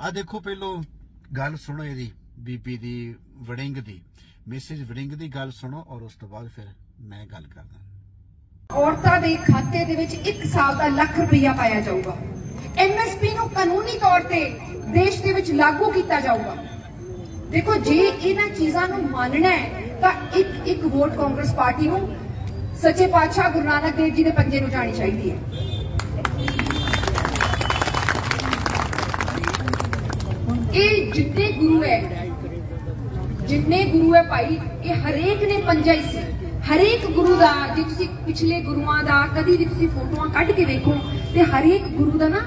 ਆ ਦੇਖੋ ਪਹਿਲੋਂ ਗੱਲ ਸੁਣੋ ਇਹਦੀ, ਬੀਬੀ ਦੀ, ਵੜਿੰਗ ਦੀ। ਮੈਸੇਜ ਵੜਿੰਗ ਦੀ ਗੱਲ ਸੁਣੋ ਔਰ ਉਸ ਤੋਂ ਬਾਅਦ ਫਿਰ ਮੈਂ ਗੱਲ ਕਰਦਾ। ਔਰਤਾਂ ਦੇ ਖਾਤੇ ਦੇ ਵਿੱਚ 1 ਸਾਲ ਦਾ ਲੱਖ ਰੁਪਇਆ ਪਾਇਆ ਜਾਊਗਾ। ਐਮਐਸਪੀ ਨੂੰ ਕਾਨੂੰਨੀ ਤੌਰ ਤੇ ਦੇਸ਼ ਦੇ ਵਿੱਚ ਲਾਗੂ ਕੀਤਾ ਜਾਊਗਾ। ਦੇਖੋ, ਜੇ ਇਹਨਾਂ ਚੀਜ਼ਾਂ ਨੂੰ ਮੰਨਣਾ ਹੈ, ਤਾਂ ਇੱਕ ਇੱਕ ਵੋਟ ਕਾਂਗਰਸ ਪਾਰਟੀ ਨੂੰ ਸੱਚੇ ਪਾਤਸ਼ਾਹ ਗੁਰੂ ਨਾਨਕ ਦੇਵ ਜੀ ਦੇ ਪੰਜੇ ਨੂੰ ਜਾਣੀ ਚਾਹੀਦੀ ਹੈ। ਇਹ ਜਿੰਨੇ ਗੁਰੂ ਹੈ, ਜਿੰਨੇ ਗੁਰੂ ਹੈ ਭਾਈ, ਇਹ ਹਰੇਕ ਨੇ ਪੰਜਾ ਹੀ ਸੀ। ਹਰੇਕ ਗੁਰੂ ਦਾ, ਜੇ ਤੁਸੀਂ ਪਿਛਲੇ ਗੁਰੂਆਂ ਦਾ, ਕਦੀ ਵੀ ਤੁਸੀਂ ਫੋਟੋਆਂ ਕੱਢ ਕੇ ਦੇਖੋ, ਤੇ ਹਰੇਕ ਗੁਰੂ ਦਾ ਨਾ,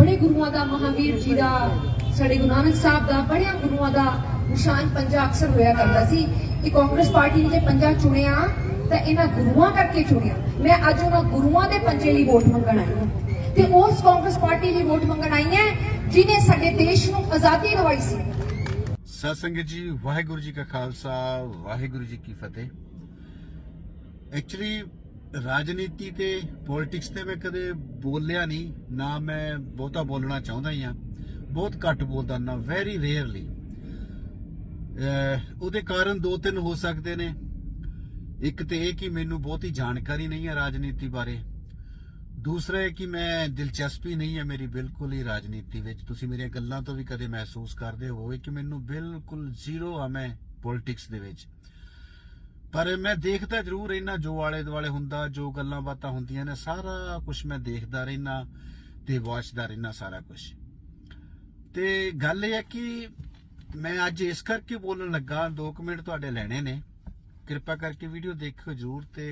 ਬੜੇ ਗੁਰੂਆਂ ਦਾ, ਮਹਾਵੀਰ ਜੀ ਦਾ, ਸਾਡੇ ਗੁਰੂ ਨਾਨਕ ਸਾਹਿਬ ਦਾ, ਬੜਿਆਂ ਗੁਰੂਆਂ ਦਾ ਨਿਸ਼ਾਨ ਪੰਜਾ ਅਕਸਰ ਹੋਇਆ ਕਰਦਾ ਸੀ। ਕਿ ਕਾਂਗਰਸ ਪਾਰਟੀ ਨੇ ਜੇ ਪੰਜਾ ਚੁਣਿਆ, ਤਾਂ ਇਹਨਾਂ ਗੁਰੂਆਂ ਕਰਕੇ ਚੁਣਿਆ। ਮੈਂ ਅੱਜ ਉਹਨਾਂ ਗੁਰੂਆਂ ਦੇ ਪੰਜੇ ਲਈ ਵੋਟ ਮੰਗਣ ਆਈ ਹਾਂ। ਤੇ ਉਸ ਕਾਂਗਰਸ ਪਾਰਟੀ ਲਈ ਵੋਟ ਮੰਗਣ ਆਈ ਹਾਂ ਜਿਨੇ ਸਾਡੇ ਦੇਸ਼ ਨੂੰ ਆਜ਼ਾਦੀ ਦਿਵਾਈ ਸੀ। ਸਤ ਜੀ, ਵਾਹਿਗੁਰੂ ਜੀ ਕਾ ਖਾਲਸਾ, ਵਾਹਿਗੁਰੂ ਜੀ ਕੀ ਫਤਿਹ। ਐਕਚੁਅਲੀ ਰਾਜਨੀਤੀ ਤੇ ਪੋਲਿਟਿਕਸ ਤੇ ਮੈਂ ਕਦੇ ਬੋਲਿਆ ਨਹੀਂ, ਨਾ ਮੈਂ ਬਹੁਤਾ ਬੋਲਣਾ ਚਾਹੁੰਦਾ ਹੀ ਆ ਬਹੁਤ ਘੱਟ ਬੋਲਦਾ ਨਾ ਵੈਰੀ ਰੇਅਰਲੀ ਉਹਦੇ ਕਾਰਨ ਦੋ ਤਿੰਨ ਹੋ ਸਕਦੇ ਨੇ। ਇੱਕ ਤੇ ਇਹ ਕਿ ਮੈਨੂੰ ਬਹੁਤੀ ਜਾਣਕਾਰੀ ਨਹੀਂ ਹੈ ਰਾਜਨੀਤੀ ਬਾਰੇ। ਦੂਸਰਾ ਹੈ ਕਿ ਮੈਂ ਦਿਲਚਸਪੀ ਨਹੀਂ ਹੈ ਮੇਰੀ ਬਿਲਕੁਲ ਹੀ ਰਾਜਨੀਤੀ ਵਿੱਚ। ਤੁਸੀਂ ਮੇਰੀਆਂ ਗੱਲਾਂ ਤੋਂ ਵੀ ਕਦੇ ਮਹਿਸੂਸ ਕਰਦੇ ਹੋਵੇ ਕਿ ਮੈਨੂੰ ਬਿਲਕੁਲ ਜ਼ੀਰੋ ਆ ਮੈਂ ਪੋਲਿਟਿਕਸ ਦੇ ਵਿੱਚ। ਪਰ ਮੈਂ ਦੇਖਦਾ ਜ਼ਰੂਰ ਰਹਿਣਾ ਜੋ ਆਲੇ ਦੁਆਲੇ ਹੁੰਦਾ, ਜੋ ਗੱਲਾਂ ਬਾਤਾਂ ਹੁੰਦੀਆਂ ਨੇ, ਸਾਰਾ ਕੁਝ ਮੈਂ ਦੇਖਦਾ ਰਹਿਣਾ ਤੇ ਵਾਚਦਾ ਰਹਿਣਾ ਸਾਰਾ ਕੁਝ ਤੇ ਗੱਲ ਇਹ ਹੈ ਕਿ ਮੈਂ ਅੱਜ ਇਸ ਕਰਕੇ ਬੋਲਣ ਲੱਗਾ 2 ਮਿੰਟ ਤੁਹਾਡੇ ਲੈਣੇ ਨੇ। ਕਿਰਪਾ ਕਰਕੇ ਵੀਡੀਓ ਦੇਖਿਓ ਜ਼ਰੂਰ ਤੇ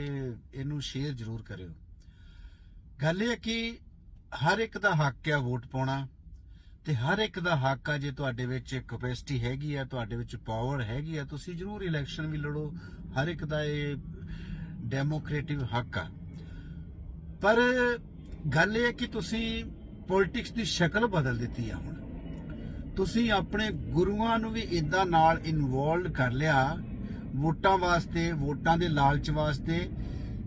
ਇਹਨੂੰ ਸ਼ੇਅਰ ਜ਼ਰੂਰ ਕਰਿਓ। ਗੱਲ ਇਹ ਕਿ ਹਰ ਇੱਕ ਦਾ ਹੱਕ ਹੈ ਵੋਟ ਪਾਉਣਾ ਤੇ ਹਰ ਇੱਕ ਦਾ ਹੱਕ ਆ ਜੇ ਤੁਹਾਡੇ ਵਿੱਚ ਕਪੈਸਿਟੀ ਹੈਗੀ ਆ, ਤੁਹਾਡੇ ਵਿੱਚ ਪਾਵਰ ਹੈਗੀ ਆ, ਤੁਸੀਂ ਜ਼ਰੂਰ ਇਲੈਕਸ਼ਨ ਵੀ ਲੜੋ, ਹਰ ਇੱਕ ਦਾ ਇਹ ਡੈਮੋਕ੍ਰੇਟਿਵ ਹੱਕ ਆ। ਪਰ ਗੱਲ ਇਹ ਕਿ ਤੁਸੀਂ ਪੋਲਿਟਿਕਸ ਦੀ ਸ਼ਕਲ ਬਦਲ ਦਿੱਤੀ ਆ ਹੁਣ। ਤੁਸੀਂ ਆਪਣੇ ਗੁਰੂਆਂ ਨੂੰ ਵੀ ਇਦਾਂ ਨਾਲ ਇਨਵੋਲਡ ਕਰ ਲਿਆ, ਵੋਟਾਂ ਵਾਸਤੇ, ਵੋਟਾਂ ਦੇ ਲਾਲਚ ਵਾਸਤੇ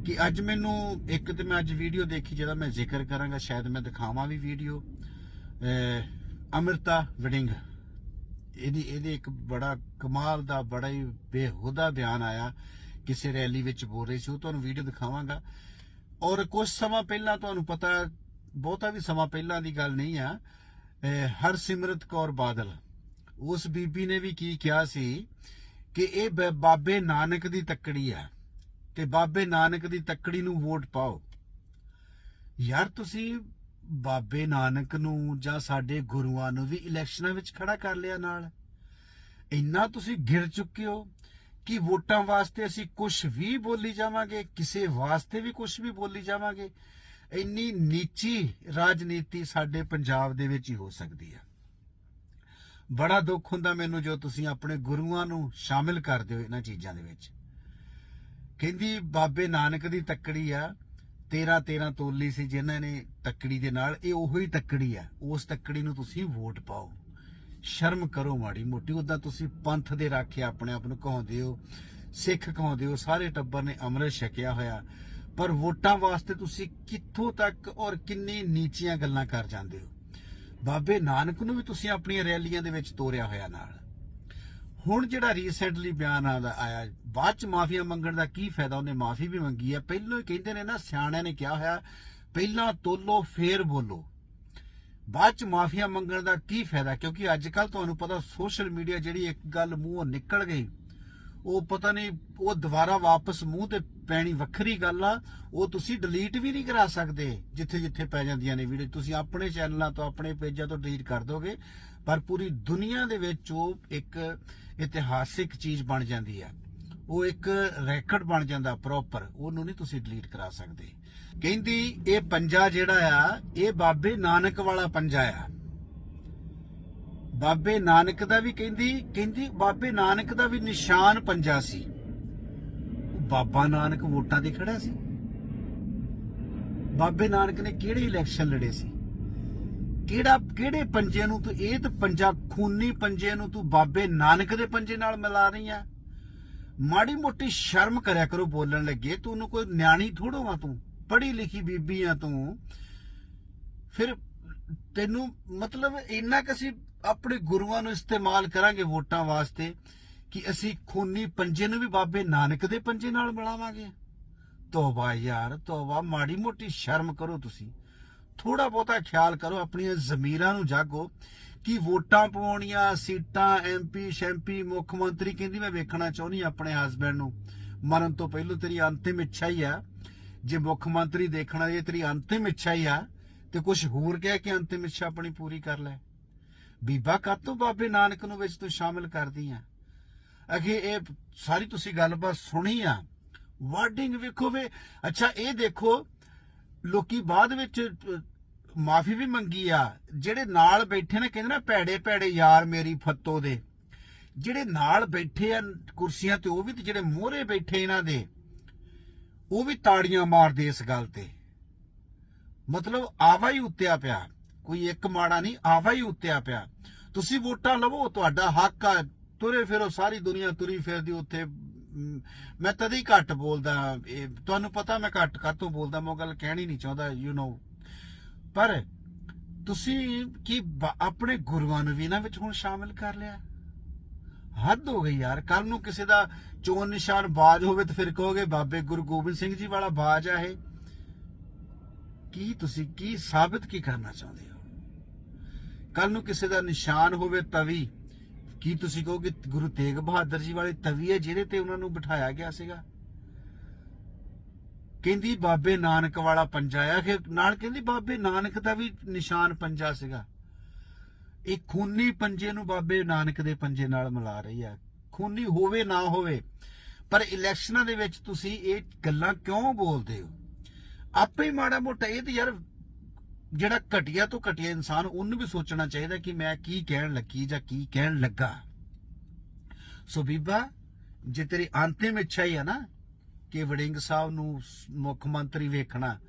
ਕਿ ਅੱਜ ਮੈਨੂੰ ਇੱਕ ਤੇ ਮੈਂ ਅੱਜ ਵੀਡੀਓ ਦੇਖੀ ਜਿਹਦਾ ਮੈਂ ਜ਼ਿਕਰ ਕਰਾਂਗਾ, ਸ਼ਾਇਦ ਮੈਂ ਦਿਖਾਵਾਂ ਵੀ ਵੀਡੀਓ ਅਮਰਤਾ ਵਡਿੰਗ ਇਹਦੀ, ਇਹਦੇ ਇੱਕ ਬੜਾ ਕਮਾਲ ਦਾ, ਬੜਾ ਹੀ ਬੇਹੁਦਾ ਬਿਆਨ ਆਇਆ, ਕਿਸੇ ਰੈਲੀ ਵਿੱਚ ਬੋਲ ਰਹੀ ਸੀ, ਉਹ ਤੁਹਾਨੂੰ ਵੀਡੀਓ ਦਿਖਾਵਾਂਗਾ। ਔਰ ਕੁਝ ਸਮਾਂ ਪਹਿਲਾਂ ਤੁਹਾਨੂੰ ਪਤਾ, ਬਹੁਤਾ ਵੀ ਸਮਾਂ ਪਹਿਲਾਂ ਦੀ ਗੱਲ ਨਹੀਂ ਆ ਹਰਸਿਮਰਤ ਕੌਰ ਬਾਦਲ। ਉਸ ਬੀਬੀ ਨੇ ਵੀ ਕੀ ਕਿਹਾ ਸੀ ਕਿ ਇਹ ਬ- ਬਾਬੇ ਨਾਨਕ ਦੀ ਤੱਕੜੀ ਆ। ਤੇ ਬਾਬੇ ਨਾਨਕ ਦੀ ਤੱਕੜੀ ਨੂੰ ਵੋਟ ਪਾਓ। ਯਾਰ ਤੁਸੀਂ ਬਾਬੇ ਨਾਨਕ ਨੂੰ ਜਾਂ ਸਾਡੇ ਗੁਰੂਆਂ ਨੂੰ ਵੀ ਇਲੈਕਸ਼ਨਾਂ ਵਿੱਚ ਖੜਾ ਕਰ ਲਿਆ ਨਾਲ। ਇੰਨਾ ਤੁਸੀਂ ਗਿਰ ਚੁੱਕੇ ਹੋ ਕਿ ਵੋਟਾਂ ਵਾਸਤੇ ਅਸੀਂ ਕੁਝ ਵੀ ਬੋਲੀ ਜਾਵਾਂਗੇ, ਕਿਸੇ ਵਾਸਤੇ ਵੀ ਕੁਝ ਵੀ ਬੋਲੀ ਜਾਵਾਂਗੇ। ਇੰਨੀ ਨੀਚੀ ਰਾਜਨੀਤੀ ਸਾਡੇ ਪੰਜਾਬ ਦੇ ਵਿੱਚ ਹੀ ਹੋ ਸਕਦੀ ਹੈ ਬੜਾ ਦੁੱਖ ਹੁੰਦਾ ਮੈਨੂੰ ਜੋ ਤੁਸੀਂ ਆਪਣੇ ਗੁਰੂਆਂ ਨੂੰ ਸ਼ਾਮਿਲ ਕਰਦੇ ਹੋ ਇਹਨਾਂ ਚੀਜ਼ਾਂ ਦੇ ਵਿੱਚ। ਕਹਿੰਦੀ ਬਾਬੇ ਨਾਨਕ ਦੀ ਤੱਕੜੀ ਆ 13 13 ਤੋਲੀ ਸੀ ਜਿਨ੍ਹਾਂ ਨੇ ਤੱਕੜੀ ਦੇ ਨਾਲ, ਇਹ ਉਹੀ ਤੱਕੜੀ ਆ। ਉਸ ਤੱਕੜੀ ਨੂੰ ਤੁਸੀਂ ਵੋਟ ਪਾਓ। ਸ਼ਰਮ ਕਰੋ ਮਾੜੀ ਮੋਟੀ ਉਦਾਂ ਤੁਸੀਂ ਪੰਥ ਦੇ ਰਾਖਿਆ ਆਪਣੇ ਆਪ ਨੂੰ ਕਹਾਉਂਦੇ ਹੋ, ਸਿੱਖ ਕਹਾਉਂਦੇ ਹੋ, ਸਾਰੇ ਟੱਬਰ ਨੇ ਅੰਮ੍ਰਿਤ ਛਕਿਆ ਹੋਇਆ। ਪਰ ਵੋਟਾਂ ਵਾਸਤੇ ਤੁਸੀਂ ਕਿੱਥੋਂ ਤੱਕ ਔਰ ਕਿੰਨੀ ਨੀਚੀਆਂ ਗੱਲਾਂ ਕਰ ਜਾਂਦੇ ਹੋ? ਬਾਬੇ ਨਾਨਕ ਨੂੰ ਵੀ ਤੁਸੀਂ ਆਪਣੀਆਂ ਰੈਲੀਆਂ ਦੇ ਵਿੱਚ ਤੋਰਿਆ ਹੋਇਆ ਨਾਲ। ਹੁਣ ਜਿਹੜਾ ਰੀਸੈਂਟਲੀ ਬਿਆਨ ਆਇਆ, ਬਾਅਦ ਚ ਮਾਫੀਆ ਮੰਗਣ ਦਾ ਕੀ ਫਾਇਦਾ? ਉਹਨੇ ਮਾਫੀ ਵੀ ਮੰਗੀ ਹੈ। ਪਹਿਲਾਂ ਹੀ ਕਹਿੰਦੇ ਨੇ ਨਾ, ਸਿਆਣਿਆਂ ਨੇ ਕਿਹਾ ਹੋਇਆ, ਪਹਿਲਾਂ ਤੋਲੋ, ਫੇਰ ਬੋਲੋ। ਬਾਅਦ ਚ ਮਾਫੀਆ ਮੰਗਣ ਦਾ ਕੀ ਫਾਇਦਾ? ਕਿਉਂਕਿ ਅੱਜ ਕੱਲ ਤੁਹਾਨੂੰ ਪਤਾ, ਸੋਸ਼ਲ ਮੀਡੀਆ ਜਿਹੜੀ ਇੱਕ ਗੱਲ ਮੂੰਹੋਂ ਨਿਕਲ ਗਈ ਉਹ ਪਤਾ ਨਹੀਂ, ਉਹ ਦੁਬਾਰਾ ਵਾਪਸ ਮੂੰਹ ਤੇ ਪੈਣੀ ਵੱਖਰੀ ਗੱਲ ਆ, ਉਹ ਤੁਸੀਂ ਡਿਲੀਟ ਵੀ ਨਹੀਂ ਕਰਾ ਸਕਦੇ, ਜਿੱਥੇ ਜਿੱਥੇ ਪੈ ਜਾਂਦੀਆਂ ਨੇ ਵੀਡੀਓ। ਤੁਸੀਂ ਆਪਣੇ ਚੈਨਲਾਂ ਤੋਂ, ਆਪਣੇ ਪੇਜਾਂ ਤੋਂ ਡਿਲੀਟ ਕਰ ਦੋਗੇ, ਪਰ ਪੂਰੀ ਦੁਨੀਆ ਦੇ ਵਿੱਚ ਉਹ ਇੱਕ ਇਤਿਹਾਸਿਕ ਚੀਜ਼ ਬਣ ਜਾਂਦੀ ਆ। ਉਹ ਇੱਕ ਰੈਕੋਰਡ ਬਣ ਜਾਂਦਾ ਪ੍ਰੋਪਰ ਉਹਨੂੰ ਨਹੀਂ ਤੁਸੀਂ ਡਿਲੀਟ ਕਰਾ ਸਕਦੇ। ਕਹਿੰਦੀ, ਇਹ ਪੰਜਾ ਜਿਹੜਾ ਆ, ਇਹ ਬਾਬੇ ਨਾਨਕ ਵਾਲਾ ਪੰਜਾ ਆ। ਬਾਬੇ ਨਾਨਕ ਦਾ ਵੀ ਕਹਿੰਦੀ ਕਹਿੰਦੀ ਬਾਬੇ ਨਾਨਕ ਦਾ ਵੀ ਨਿਸ਼ਾਨ ਪੰਜਾ ਸੀ। ਬਾਬਾ ਨਾਨਕ ਵੋਟਾਂ ਤੇ ਖੜਾ ਸੀ। ਬਾਬੇ ਨਾਨਕ ਨੇ ਕਿਹੜੇ ਇਲੈਕਸ਼ਨ ਲੜੇ ਸੀ? ਕਿਹੜਾ, ਕਿਹੜੇ ਪੰਜੇ ਨੂੰ ਤੂੰ, ਇਹ ਤੇ ਪੰਜਾ, ਖੂਨੀ ਪੰਜੇ ਨੂੰ ਤੂੰ ਬਾਬੇ ਨਾਨਕ ਦੇ ਪੰਜੇ ਨਾਲ ਮਿਲਾ ਰਹੀ ਆ। ਮਾੜੀ ਮੋਟੀ ਸ਼ਰਮ ਕਰਿਆ ਕਰੋ ਬੋਲਣ ਲੱਗੇ, ਤੂੰ ਉਹਨੂੰ ਕੋਈ ਨਿਆਣੀ ਥੋੜੋ ਆ ਤੂੰ, ਪੜ੍ਹੀ ਲਿਖੀ ਬੀਬੀ ਆ ਤੂੰ। ਫਿਰ ਤੈਨੂੰ ਮਤਲਬ ਇੰਨਾ ਕਿ ਅਸੀਂ ਆਪਣੇ ਗੁਰੂਆਂ ਨੂੰ ਇਸਤੇਮਾਲ ਕਰਾਂਗੇ ਵੋਟਾਂ ਵਾਸਤੇ ਕਿ ਅਸੀਂ ਖੂਨੀ ਪੰਜੇ ਨੂੰ ਵੀ ਬਾਬੇ ਨਾਨਕ ਦੇ ਪੰਜੇ ਨਾਲ ਮਿਲਾਵਾਂਗੇ। ਤੋਬਾ ਯਾਰ, ਤੋਬਾ, ਮਾੜੀ ਮੋਟੀ ਸ਼ਰਮ ਕਰੋ ਤੁਸੀਂ। ਥੋੜਾ ਬਹੁਤਾ ਖਿਆਲ ਕਰੋ, ਆਪਣੀਆਂ ਜ਼ਮੀਰਾਂ ਨੂੰ ਜਾਗੋ ਕਿ ਵੋਟਾਂ ਪਵਾਉਣੀਆਂ ਸੀਟਾਂ ਐਮਪੀ ਸ਼ੈਂਪੀ ਮੁੱਖ ਮੰਤਰੀ ਕਹਿੰਦੀ ਮੈਂ ਵੇਖਣਾ ਚਾਹੁੰਦੀ ਆਪਣੇ ਹਸਬੰਡ ਨੂੰ। ਮਰਨ ਤੋਂ ਪਹਿਲਾਂ ਤੇਰੀ ਅੰਤਿਮ ਇੱਛਾ ਹੀ ਆ। ਜੇ ਮੁੱਖ ਮੰਤਰੀ ਦੇਖਣਾ ਇਹ ਤੇਰੀ ਅੰਤਿਮ ਇੱਛਾ ਹੀ ਆ, ਤੇ ਕੁਝ ਹੋਰ ਕਹਿ ਕੇ ਅੰਤਿਮ ਇੱਛਾ ਆਪਣੀ ਪੂਰੀ ਕਰ ਲੈ। ਬੀਬਾ ਕਾਤੋਂ ਬਾਬੇ ਨਾਨਕ ਨੂੰ ਵਿੱਚ ਤੂੰ ਸ਼ਾਮਿਲ ਕਰਦੀ ਆ? ਅਗੇ ਇਹ ਸਾਰੀ ਤੁਸੀਂ ਗੱਲਬਾਤ ਸੁਣੀ ਆ। ਵਾਰਡਿੰਗ ਵੇਖੋ ਵੇ। ਅੱਛਾ, ਇਹ ਦੇਖੋ, ਲੋਕੀ ਬਾਅਦ ਵਿੱਚ ਮਾਫੀ ਵੀ ਮੰਗੀ ਆ। ਜਿਹੜੇ ਨਾਲ ਬੈਠੇ ਨੇ, ਕਹਿੰਦੇ ਨਾ, ਭੈੜੇ ਭੈੜੇ ਯਾਰ ਮੇਰੀ ਫੱਤੋ ਦੇ। ਜਿਹੜੇ ਨਾਲ ਬੈਠੇ ਆ ਕੁਰਸੀਆਂ ਤੇ, ਉਹ ਵੀ ਤੇ ਜਿਹੜੇ ਮੋਹਰੇ ਬੈਠੇ ਇਹਨਾਂ ਦੇ, ਉਹ ਵੀ ਤਾੜੀਆਂ ਮਾਰਦੇ ਇਸ ਗੱਲ ਤੇ। ਮਤਲਬ ਆਵਾ ਹੀ ਉੱਤਿਆ ਪਿਆ। ਕੋਈ ਇੱਕ ਮਾੜਾ ਨਹੀਂ, ਆਵਾ ਹੀ ਉੱਤਿਆ ਪਿਆ। ਤੁਸੀਂ ਵੋਟਾਂ ਲਵੋ, ਤੁਹਾਡਾ ਹੱਕ ਆ। ਤੁਰੇ ਫਿਰੋ, ਸਾਰੀ ਦੁਨੀਆ ਤੁਰੀ ਫਿਰਦੀ ਉੱਥੇ। ਮੈਂ ਤਦੇ ਹੀ ਘੱਟ ਬੋਲਦਾ, ਇਹ ਤੁਹਾਨੂੰ ਪਤਾ ਮੈਂ ਘੱਟ ਕਾਤੋਂ ਬੋਲਦਾ, ਮੈਂ ਗੱਲ ਕਹਿਣੀ ਨਹੀਂ ਚਾਹੁੰਦਾ ਯੂ نو ਪਰ ਤੁਸੀਂ ਕੀ ਆਪਣੇ ਗੁਰੂਆਂ ਨੂੰ ਵੀ ਇਹਨਾਂ ਵਿੱਚ ਹੁਣ ਸ਼ਾਮਿਲ ਕਰ ਲਿਆ? ਹੱਦ ਹੋ ਗਈ ਯਾਰ। ਕੱਲ ਨੂੰ ਕਿਸੇ ਦਾ ਚੋਣ ਨਿਸ਼ਾਨ ਬਾਜ ਹੋਵੇ ਤਾਂ ਫਿਰ ਕਹੋਗੇ, ਬਾਬੇ ਗੁਰੂ ਗੋਬਿੰਦ ਸਿੰਘ ਜੀ ਵਾਲਾ ਬਾਜ ਆ ਇਹ। ਕੀ ਤੁਸੀਂ, ਕੀ ਸਾਬਤ ਕੀ ਕਰਨਾ ਚਾਹੁੰਦੇ ਹੋ? ਕੱਲ ਨੂੰ ਕਿਸੇ ਦਾ ਨਿਸ਼ਾਨ ਹੋਵੇ ਤਵੀ, ਕੀ ਤੁਸੀਂ ਕਹੋਗੇ ਗੁਰੂ ਤੇਗ ਬਹਾਦਰ ਜੀ ਵਾਲੀ ਤਵੀ ਹੈ ਜਿਹਦੇ ਤੇ ਉਹਨਾਂ ਨੂੰ ਬਿਠਾਇਆ ਗਿਆ ਸੀਗਾ? ਕਹਿੰਦੀ ਬਾਬੇ ਨਾਨਕ ਵਾਲਾ ਪੰਜਾ ਆ ਕਿ ਨਾਲ ਕਹਿੰਦੀ ਬਾਬੇ ਨਾਨਕ ਦਾ ਵੀ ਨਿਸ਼ਾਨ ਪੰਜਾ ਸੀਗਾ। ਇਹ ਖੂਨੀ ਪੰਜੇ ਨੂੰ ਬਾਬੇ ਨਾਨਕ ਦੇ ਪੰਜੇ ਨਾਲ ਮਿਲਾ ਰਹੀ ਆ ਖੂਨੀ ਹੋਵੇ ਨਾ ਹੋਵੇ, ਪਰ ਇਲੈਕਸ਼ਨਾਂ ਦੇ ਵਿੱਚ ਤੁਸੀਂ ਇਹ ਗੱਲਾਂ ਕਿਉਂ ਬੋਲਦੇ ਹੋ? ਆਪੇ ਹੀ ਮਾੜਾ ਮੋਟਾ ਇਹ ਤੇ ਯਾਰ ਜਿਹੜਾ ਘਟੀਆ ਤੋਂ ਘਟੀਆ ਇਨਸਾਨ, ਉਹਨੂੰ ਵੀ ਸੋਚਣਾ ਚਾਹੀਦਾ ਕਿ ਮੈਂ ਕੀ ਕਹਿਣ ਲੱਗੀ ਜਾਂ ਕੀ ਕਹਿਣ ਲੱਗਾ। ਸੋ ਬੀਬਾ, ਜੇ ਤੇਰੀ ਅੰਤਿਮ ਇੱਛਾ ਹੀ ਹੈ ਨਾ ਕਿ ਵੜਿੰਗ ਸਾਹਿਬ ਨੂੰ ਮੁੱਖ ਮੰਤਰੀ ਵੇਖਣਾ,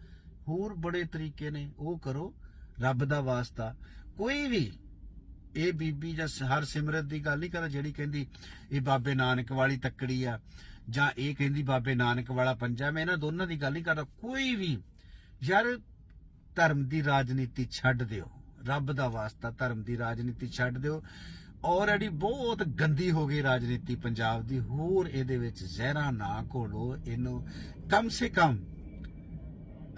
ਹੋਰ ਬੜੇ ਤਰੀਕੇ ਨੇ, ਉਹ ਕਰੋ, ਰੱਬ ਦਾ ਵਾਸਤਾ। ਕੋਈ ਵੀ ਇਹ ਬੀਬੀ ਜਾਂ ਸ- ਹਰ ਸਿਮਰਤ ਦੀ ਗੱਲ ਨਹੀਂ ਕਰ ਜਿਹੜੀ ਕਹਿੰਦੀ, ਇਹ ਬਾਬੇ ਨਾਨਕ ਵਾਲੀ ਤੱਕੜੀ ਆ, ਜਾਂ ਇਹ ਕਹਿੰਦੀ ਬਾਬੇ ਨਾਨਕ ਵਾਲਾ ਪੰਜਾ। ਮੈਂ ਇਹਨਾਂ ਦੋਨਾਂ ਦੀ ਗੱਲ ਨਹੀਂ ਕਰਦਾ। ਕੋਈ ਵੀ ਯਾਰ ਧਰਮ ਦੀ ਰਾਜਨੀਤੀ ਛੱਡ ਦਿਓ। ਰੱਬ ਦਾ ਵਾਸਤਾ ਧਰਮ ਦੀ ਰਾਜਨੀਤੀ ਛੱਡ ਦਿਓ। ਆਲਰੇਡੀ ਬਹੁਤ ਗੰਦੀ ਹੋ ਗਈ ਰਾਜਨੀਤੀ ਪੰਜਾਬ ਦੀ। ਹੋਰ ਇਹਦੇ ਵਿੱਚ ਜ਼ਹਿਰਾ ਨਾ ਘੋਲੋ। ਇਹਨੂੰ ਕਮ ਸੇ ਕਮ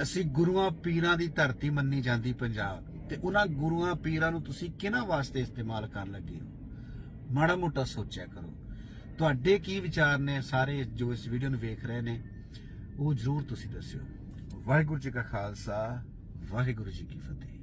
ਅਸੀਂ ਗੁਰੂਆਂ ਪੀਰਾਂ ਦੀ ਧਰਤੀ ਮੰਨੀ ਜਾਂਦੀ ਪੰਜਾਬ। ਤੇ ਉਹਨਾਂ ਗੁਰੂਆਂ ਪੀਰਾਂ ਨੂੰ ਤੁਸੀਂ ਕਿਹਨਾਂ ਵਾਸਤੇ ਇਸਤੇਮਾਲ ਕਰਨ ਲੱਗੇ ਹੋ? ਮਾੜਾ ਮੋਟਾ ਸੋਚਿਆ ਕਰੋ। ਤੁਹਾਡੇ ਕੀ ਵਿਚਾਰ ਨੇ ਸਾਰੇ ਜੋ ਇਸ ਵੀਡੀਓ ਨੂੰ ਵੇਖ ਰਹੇ ਨੇ, ਉਹ ਜਰੂਰ ਤੁਸੀਂ ਦੱਸਿਓ। ਵਾਹਿਗੁਰੂ ਜੀ ਕਾ ਖਾਲਸਾ। ਵਾਹਿਗੁਰੂ ਜੀ ਕੀ ਫਤਿਹ।